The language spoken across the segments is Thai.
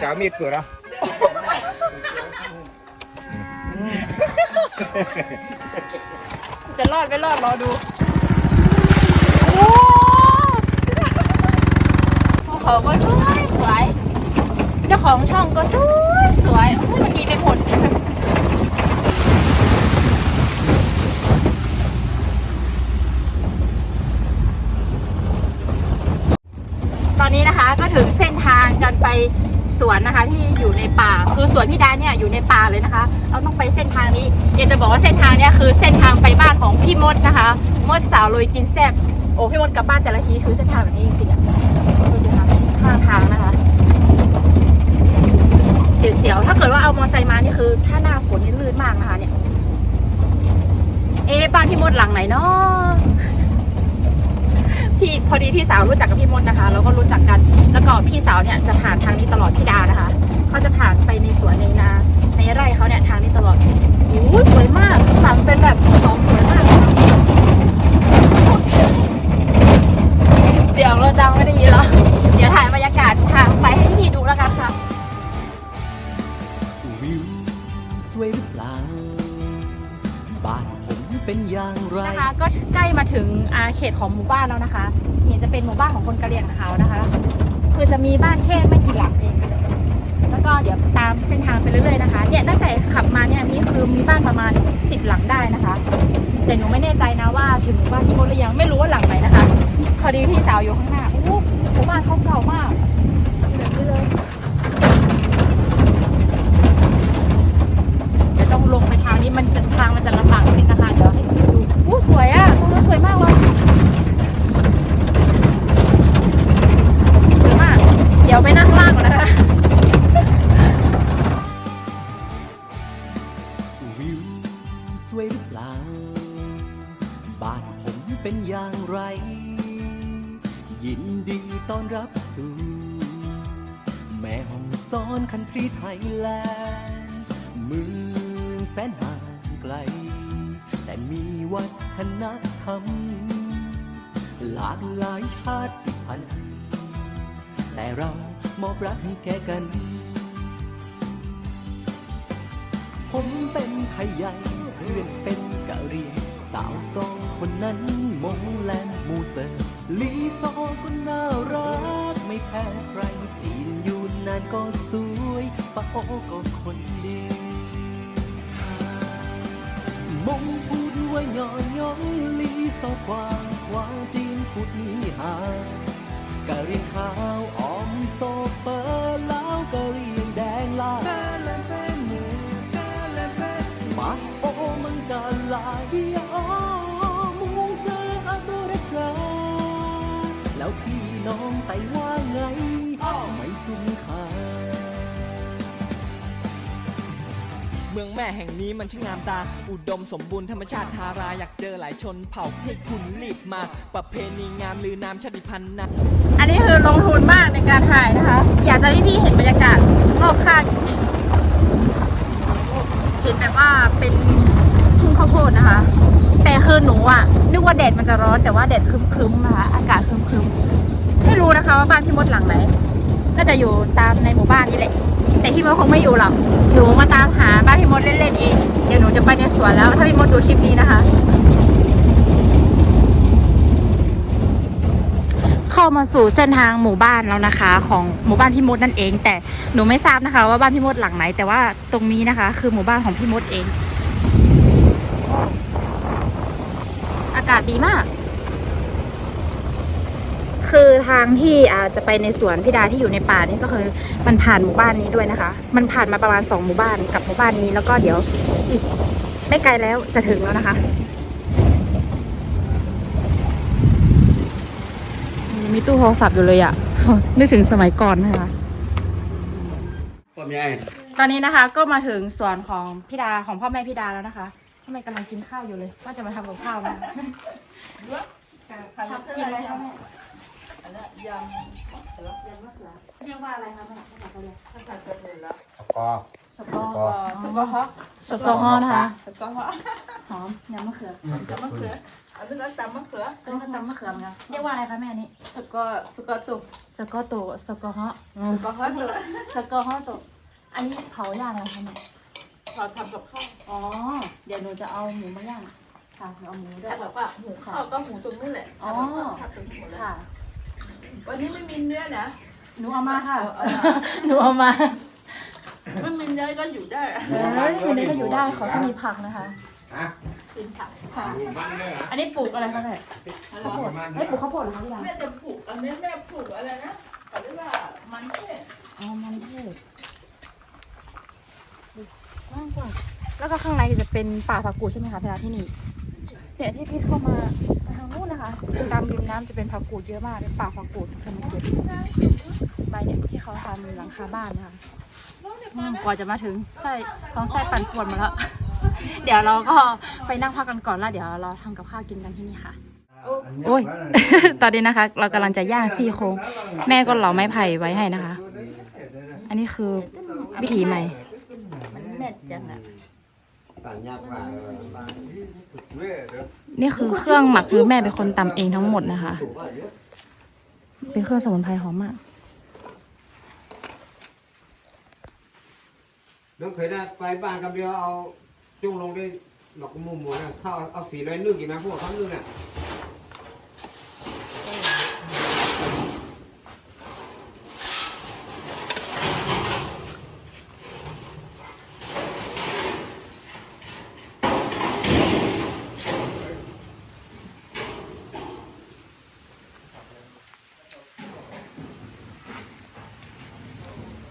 จะเอามีดเปิดเหรอจะรอดไม่รอดรอดูภูเขาก็สวยสวย เจ้าของช่องก็สวยสวย โอ้ยมันดีไปหมด ตอนนี้นะคะก็ถึงเส้นทางกันไป สวนนะคะ ที่อยู่ในป่า คือสวนพี่ดาเนี่ยอยู่ในป่าเลยนะคะ เราต้องไปเส้นทางนี้อยากจะบอกว่าเส้นทางเนี่ยคือเส้นทางไปบ้านของพี่มดนะคะ มดสาวลุยกินแซ่บโอ้พี่มดกลับบ้านแต่ละทีคือเส้นทางแบบนี้จริงๆอะดูสิคะข้างทางนะคะเสียวๆถ้าเกิดว่าเอามอเตอร์ไซค์มานี่คือ ถ้าหน้าฝนนี่ลื่นมากนะคะเนี่ยเอ๊บ้านพี่มดหลังไหนเนาะพี่พอดีพี่สาวรู้จักกับพี่มดนะคะแล้วก็รู้จักกัน พี่สาวเนี่ยจะผ่านทางนี้ตลอดพี่ดานะคะเขาจะผ่านไปในสวนในนาในไร่เขาเนี่ยทางนี้ตลอดโอ้ยสวยมากหลังเป็นแบบสองสวยมากนะคะเสียงรถดังไม่ได้ยินเหรอเดี๋ยวถ่ายบรรยากาศทางไปให้พี่ดูแล้วกันค่ะวิวสวยหรือเปล่าบ้านผมเป็นอย่างไรนะคะก็ใกล้มาถึงอาเขตของหมู่บ้านแล้วนะคะนี่จะเป็นหมู่บ้านของคนกะเหรี่ยงขาวนะคะ คือจะมีบ้านแค่ไม่กี่หลังเองแล้วก็เดี๋ยวตามเส้นทางไปเรื่อยๆนะคะ เนี่ยตั้งแต่ขับมาเนี่ยมีคือมีบ้านประมาณสิบหลังได้นะคะ แต่หนูไม่แน่ใจนะว่าถึงบ้านพี่มดหรือยังไม่รู้ว่าหลังไหนนะคะพอดีพี่สาวอยู่ข้างหน้าโอ้โหบ้านเขาเก่ามากแบบนี้เลยเดี๋ยวต้องลงไปทางนี้มันจะทางมันจะลำบากนิดนะคะเดี๋ยวให้ดูโอ้สวยอะตรงนั้นสวยมากเลยมาก เดี๋ยวไปนั่งล่างก่อนนะคะวิวสวยหรือเปล่า บ้านผมเป็นอย่างไร ยินดีต้อนรับสู่ แม่ห้องซ้อนคันทรีไทยแลนด์เมืองแสนห่างไกล แต่มีวัฒนธรรม หลากหลายชาติพันธุ์ แต่เรามอบรักให้แก่กัน ผมเป็นไทยใหญ่เพื่อนเป็นกะเหรียงสาวสองคนนั้นมงแลนมูเซอร์ลีซอก็น่ารัก ไม่แพ้ใครจีนอยู่นานก็สวยปะโอก็คนดีมงพูดว่าย่อยองลีซอควางควางจีนพูดนี้หา เมืองแม่แห่งนี้มันช่างงามตา อุดมสมบูรณ์ธรรมชาติทาราอยากเจอหลายชนเผ่าให้คุณรีบมา ประเพณีงามลือนามชาติพันธุ์นะ อันนี้คือลงทุนมากในการถ่ายนะคะ อยากจะให้พี่เห็นบรรยากาศรอบข้างจริงๆ เห็นแบบว่าเป็นทุ่งข้าวโพดนะคะ แต่คือหนูอะนึกว่าแดดมันจะร้อนแต่ว่าแดดครึ้มๆนะคะ อากาศครึ้มๆ ไม่รู้นะคะว่าบ้านพี่มดหลังไหน น่าจะอยู่ตามในหมู่บ้านนี่แหละ แต่พี่มดคงไม่อยู่หรอกหนูมาตามหาบ้านพี่มดเล่นๆเองเดี๋ยวหนูจะไปในสวนแล้ว ถ้าพี่มดดูคลิปนี้นะคะ เข้ามาสู่เส้นทางหมู่บ้านแล้วนะคะ ของหมู่บ้านพี่มดนั่นเอง แต่หนูไม่ทราบนะคะ ว่าบ้านพี่มดหลังไหน แต่ว่าตรงนี้นะคะ คือหมู่บ้านของพี่มดเอง อากาศดีมาก คือทางที่อาจจะไปในสวนพี่ดาที่อยู่ในป่านี่ก็คือมันผ่านหมู่บ้านนี้ด้วยนะคะ มันผ่านมาประมาณสองหมู่บ้านกับหมู่บ้านนี้ แล้วก็เดี๋ยวอีกไม่ไกลแล้วจะถึงแล้วนะคะยังมีตู้โทรศัพท์อยู่เลยอะนึกถึงสมัยก่อนนะคะผมยังไงตอนนี้นะคะก็มาถึงสวนของพี่ดาของพ่อแม่พี่ดาแล้วนะคะพ่อแม่กำลังกินข้าวอยู่เลยว่าจะมาทำกับข้าวนะทำกินอะไรคะแม่ ยำยำมะเขือเรียกว่าอะไรคะแม่ภาษาเกาหลีภาษาเกาหลีแล้วก็สกอก็สกอฮอสกอฮอนะคะแล้วก็ว่าหอมยำมะเขือจะมะเขืออันนี้ก็ตำมะเขือก็ต้องตำมะเขือเหมือนกันเรียกว่าอะไรคะแม่นี่สกอสกอตุกสกอโตสกอฮะสกอฮอตตุกสกอฮะโตอันนี้เผาย่างอะไรคะแม่พอทำกับข้าวอ๋อเดี๋ยวหนูจะเอาหมูมาย่างค่ะหนูเอาหมูด้วยแต่แบบว่าหมูข้าวก็หมูตรงนี้แหละอ๋อทำเป็นหมูแล้วค่ะ วันนี้ไม่มีเนื้อนะ หนูเอามาค่ะ เอามาหนูเอามาไม่มีเนื้อก็อยู่ได้อะเออคนนี้ก็อยู่ได้ขอที่มีผักนะคะ ฮะกินผักค่ะดูมันเลยเหรออันนี้ปลูกอะไรคะแม่อะไรข้าวโพดไม่ปลูกข้าวโพดเหรอคะพี่ดาแม่จะผูกอันนี้แม่ผูกอะไรนะเขาเรียกว่ามันเทศอ๋อมันเทศกว้างกว่าแล้วก็ข้างในจะเป็นป่าผักกูดใช่ไหมคะพี่ดาที่นี่เนี่ยที่พี่เข้ามาทาง นู้นนะคะตามริมน้ำจะเป็นผักกูดเยอะมากเป็นป่าผักกูดเคยมาเก็บใบเนี่ยที่เขาทำหลังคาบ้านนะคะอืมกว่าจะมาถึงไส้ท้องไส้ปั่นป่วนมาแล้ว เดี๋ยวเราก็ไปนั่งพักกันก่อนแล้วเดี๋ยวเราทำกับข้าวกินกันที่นี่ค่ะ โอ้ย ตอนนี้นะคะ เรากำลังจะย่างซี่โครงแม่ก็เหลาไม้ไผ่ไว้ให้นะคะ อันนี้คือวิถีใหม่ มันเน็ตจังอะ นี่คือเครื่องหมักคือแม่เป็นคนตำเองทั้งหมดนะคะ เป็นเครื่องสมุนไพรหอมมากน้องเคยได้ไปบ้านกับเดียวเอาจุ้งลงได้ดอกมุมหมดนะข้าวเอาสีเลยนึ่งกินนะพวกเขานึ่งอะ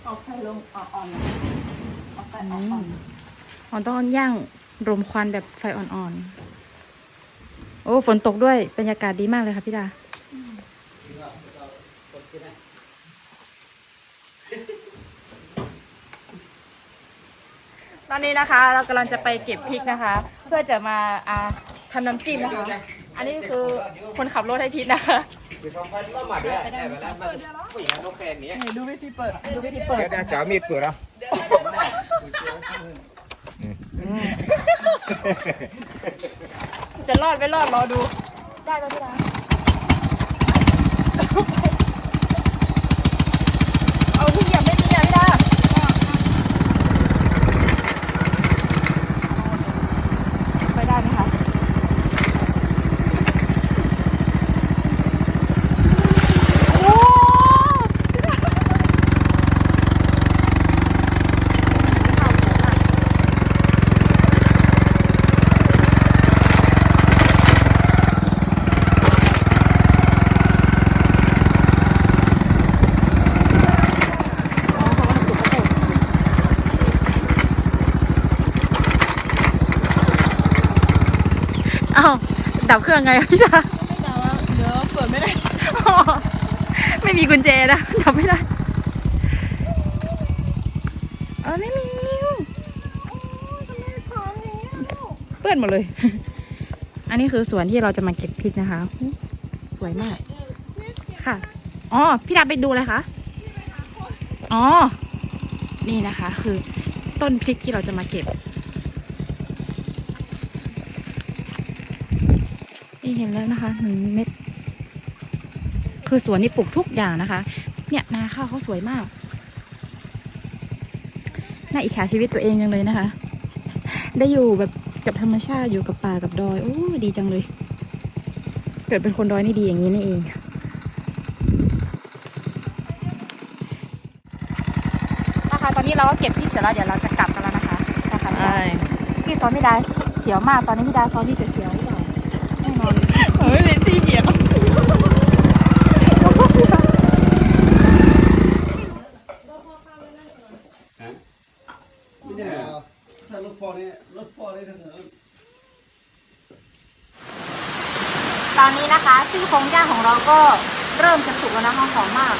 เอาไฟลง อ่อนๆเอาไฟอือ่อนอ๋อต้องย่างรมควันแบบไฟอ่อนๆ โอ้ ฝนตกด้วย บรรยากาศดีมากเลยค่ะพี่ดา ตอนนี้นะคะ เรากำลังจะไปเก็บพริกนะคะ เพื่อจะมาอ่าทำน้ำจิ้มนะคะ อันนี้คือคนขับรถให้พิษนะคะคือเขาไปละหมาดเนี่ยแต่เวลามันผู้หญิงนกแคนนี้ดูวิธีเปิด ดูวิธีเปิดเดี๋ยวจะเอามีดเปิดแล้วจะรอดไม่รอดรอดู ได้แล้วพี่ดาเอาที่เหยียบไม่มีอะพี่ดาไปได้ไหมคะโอ้เอ้า ดับเครื่องไงอะพี่ดาไม่แต่ว่าเดี๋ยวเปิดไม่ได้อ๋อไม่มีกุญแจนะดับไม่ได้เออไม่มีนิ้วเปื้อนหมดเลย อันนี้คือสวนที่เราจะมาเก็บพริกนะคะอุ๊ยสวยมาก ค่ะ อ๋อ พี่ดาไปดูเลยคะ อ๋อ นี่นะคะ คือต้นพริกที่เราจะมาเก็บ เห็นแล้วนะคะหนึ่งเม็ดคือสวนนี่ปลูกทุกอย่างนะคะ เนี่ยนาข้าวเขาสวยมากน่าอิจฉาชีวิตตัวเองจังเลยนะคะ ได้อยู่แบบกับธรรมชาติอยู่กับป่ากับดอยโอ้ดีจังเลย เกิดเป็นคนดอยนี่ดีอย่างนี้นี่เองนะคะตอนนี้เราก็เก็บที่เสร็จแล้วเดี๋ยวเราจะกลับกันแล้วนะคะนะคะพี่ดาพี่ซ้อนพี่ดาเสียวมากตอนนี้พี่ดาซ้อนพี่จะเสียว หรือเปล่าแน่นอนเป็นที่เหยียบไม่ได้ถ้ารถฟอร์นี่รถฟอร์นี่ถ้าเกิดตอนนี้นะคะซี่โครงย่างของเราก็เริ่มจะสุกแล้วนะคะหอมมาก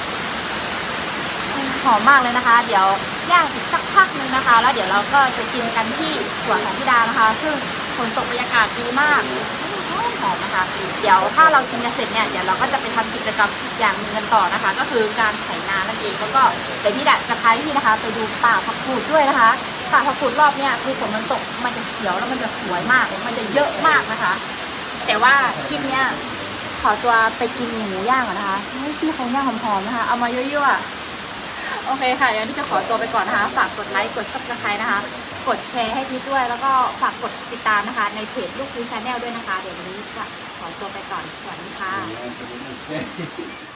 อืมหอมมากเลยนะคะ เดี๋ยวย่างอีกสักพักหนึงนะคะ แล้วเดี๋ยวเราก็จะกินกันที่สวนของพี่ดานะคะ ซึ่งฝนตกบรรยากาศดีมาก หอมนะคะ เดี๋ยวถ้าเรากินกันเสร็จเนี่ยเดี๋ยวเราก็จะไปทำกิจกรรมอีกอย่างหนึงกันต่อนะคะ ก็คือการไถนานั่นเองแล้วก็เดี๋ยวพี่ดาจะพาพี่นะคะ ไปดูป่าผักกูดด้วยนะคะป่าผักกูดรอบเนี่ยคือฝนมันตกมันจะเขียวแล้วมันจะสวยมากมันจะเยอะมากนะคะ แต่ว่าคลิปเนี้ยขอตัวไปกินหมูย่างก่อนนะคะให้ซี่โครงย่างหอมๆนะคะ เอามาเยั่วๆ โอเคค่ะเดี๋ยวนี่จะขอตัวไปก่อนนะคะ ฝากกดไลค์กดซับสไครต์นะคะ กดแชร์ให้พีด้วย แล้วก็ฝากกดติดตามนะคะ ในเพจลูกพีชาแนลด้วยนะคะ เดี๋ยววันนี้จะขอตัวไปก่อนสวัสดีค่ะ